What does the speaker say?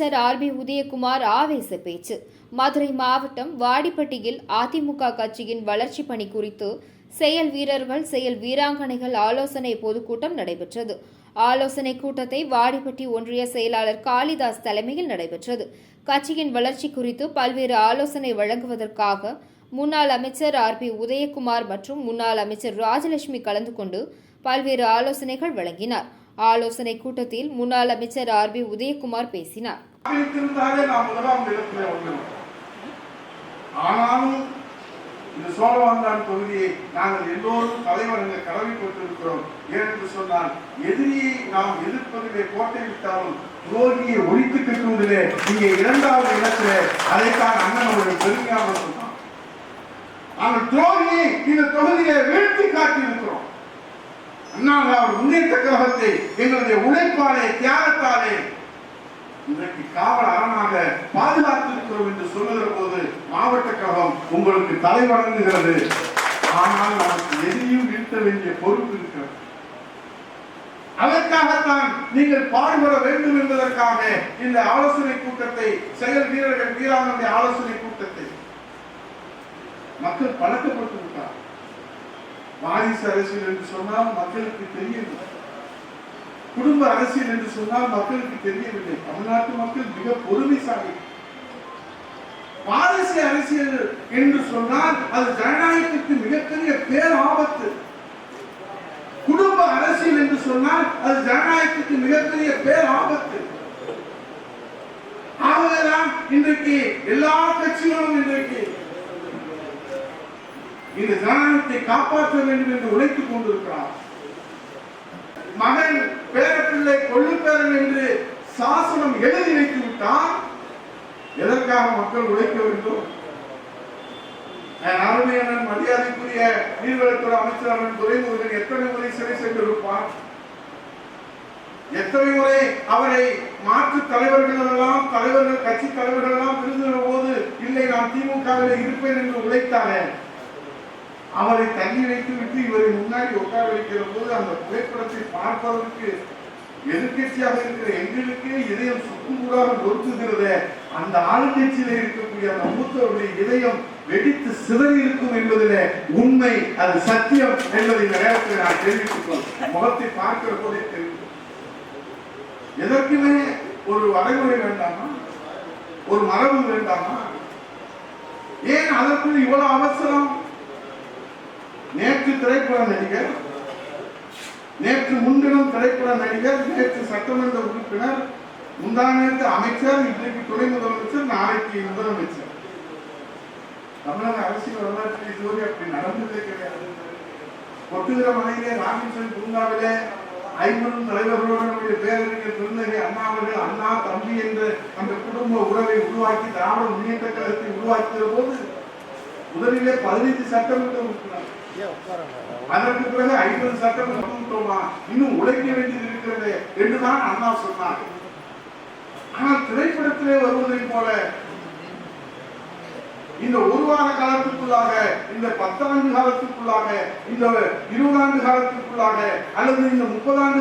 அமைச்சர் R B Udhayakumar ஆவேச பேச்சு. மதுரை மாவட்டம் வாடிப்பட்டியில் அதிமுக கட்சியின் வளர்ச்சி பணி குறித்து செயல் வீரர்கள் செயல் வீராங்கனைகள் ஆலோசனை பொதுக்கூட்டம் நடைபெற்றது. ஆலோசனை கூட்டத்தை வாடிப்பட்டி ஒன்றிய செயலாளர் காளிதாஸ் தலைமையில் நடைபெற்றது. கட்சியின் வளர்ச்சி குறித்து பல்வேறு ஆலோசனை வழங்குவதற்காக முன்னாள் அமைச்சர் ஆர் பி உதயகுமார் மற்றும் முன்னாள் அமைச்சர் ராஜலட்சுமி கலந்து கொண்டு பல்வேறு ஆலோசனைகள் வழங்கினார். ஆலோசனை கூட்டத்தில் முன்னாள் அமைச்சர் ஆர் பி உதயகுமார் பேசினார். ஆனாலும் இந்த சோழவந்தான் தொகுதியை நாங்கள் எல்லோரும் கடமைப்பட்டிருக்கிறோம் ஏனென்று சொன்னால் எதிரியை நாம் எதிர்ப்பதிலே கோட்டை விட்டாலும் துரோகியை ஒழித்து கட்டுவதிலே இங்கே இரண்டாவது இடத்திலே அதைத்தான் அண்ணன் பெருமையாக சொன்னார். துரோகியை இந்த தொகுதியிலே வீழ்த்தி காட்டியிருக்கிறோம். அண்ணா அவர் முன்னேற்ற கழகத்தை எங்களுடைய உழைப்பாலே தியாகத்தாலே இன்றைக்கு காவல் அரணாக பாதுகாத்திருக்கிறோம் என்று சொல்லுகிற போது மாவட்ட கழகம் உங்களுக்கு தலை வணங்குகிறது. ஆனால் நமக்கு எதையும் நிறுத்த வேண்டிய பொறுப்பு இருக்கிறது. அதற்காகத்தான் நீங்கள் பாடுபட வேண்டும் என்பதற்காக இந்த ஆலோசனை கூட்டத்தை செயல் வீரர்கள் வீராங்கனை ஆலோசனை கூட்டத்தை மக்கள் பழக்கப்பட்டு விட்டார் வாரிசு அரசியல் என்று சொன்னால் மக்களுக்கு தெரியவில்லை. குடும்ப அரசியல் என்று சொன்னால் மக்களுக்கு தெரியவில்லை. தமிழ்நாட்டு மக்கள் மிக பொறுமைசாலி. வாரிசு அரசியல் என்று சொன்னால் அது ஜனநாயகத்துக்கு மிகப்பெரிய பேர் ஆபத்து குடும்ப அரசியல் என்று சொன்னால் அது ஜனநாயகத்துக்கு மிகப்பெரிய பேராபத்து. ஆகவேதான் இன்றைக்கு எல்லா கட்சிகளும் இன்றைக்கு இந்த ஜனநாயகத்தை காப்பாற்ற வேண்டும் என்று உழைத்துக் கொண்டிருக்கிறார். மகன் பேரப்பிள்ளை கொள்ளு பேரன் என்று சாசனம் எழுதி வைத்து விட்டால் எதற்காக மக்கள் உழைக்க வேண்டும்? அருமையான மரியாதைக்குரிய நீர்வளத்துறை அமைச்சர் அவர்கள் துறைமுருகன் எத்தனை முறை சிறை சென்றிருப்பார்? எத்தனை முறை அவரை மாற்று தலைவர்கள் எல்லாம் தலைவர்கள் கட்சி தலைவர்கள் எல்லாம் விருதுகிற போது இல்லை நான் திமுகவில் இருப்பேன் என்று உழைத்தாரே. அவரை தள்ளி வைத்து விட்டு இவரை முன்னாடி உட்கார வைக்கிற போது அந்த புகைப்படத்தை பார்ப்பதற்கு எதிர்கட்சியாக இருக்கிற எங்களுக்கு இதயம் சுக்குநூறாக நொறுக்குகிறது. அந்த ஆளுங்கட்சியில இருக்கக்கூடிய அந்த மூத்தவருடைய இதயம் வெடித்து சிதறி இருக்கும் என்பதிலே உண்மை அது சத்தியம் என்பதை இந்த நேரத்தில் நான் தெரிவித்துக் கொள்கிறேன். முகத்தை பார்க்கிற போதே தெரியும் எதற்குமே ஒரு வரைமுறை வேண்டாமா? ஒரு மரபு வேண்டாமா? ஏன் அதற்குள் இவ்வளவு அவசரம்? நேற்று திரைப்பட நடிகர் நேற்று முன்தினம் திரைப்பட நடிகர் நேற்று சட்டமன்ற உறுப்பினர் முந்தானத்து அமைச்சர் இன்றைக்கு துணை முதலமைச்சர் நாளைக்கு முதலமைச்சர். தமிழக அரசியல் வரலாற்றில் இதுவரை அப்படி நடந்ததே கிடையாது. கொட்டுகிற மலையிலே ராமேஸ்வரன் பூங்காவிலே ஐம்பதும் தலைவர்களோடு நம்முடைய பேரறிஞர் பெருந்தகை அண்ணா அவர்கள் அண்ணா தம்பி என்ற அந்த குடும்ப உறவை உருவாக்கி திராவிட முன்னேற்ற கழகத்தை உருவாக்கிய போது முதலிலே பதினைந்து சட்டமன்றம் அதற்கு பிறகு ஐம்பது சட்டமன்ற இன்னும் உழைக்க வேண்டியது இருக்கிறது என்றுதான் அண்ணா சொன்னார். ஆனால் திரைப்படத்திலே வருவதை போல இந்த ஒரு வார காலத்துக்குள்ளாக இந்த பத்தாண்டு காலத்துக்குள்ளாக இந்த இருபது ஆண்டு காலத்துக்குள்ளாக அல்லது இந்த முப்பது ஆண்டு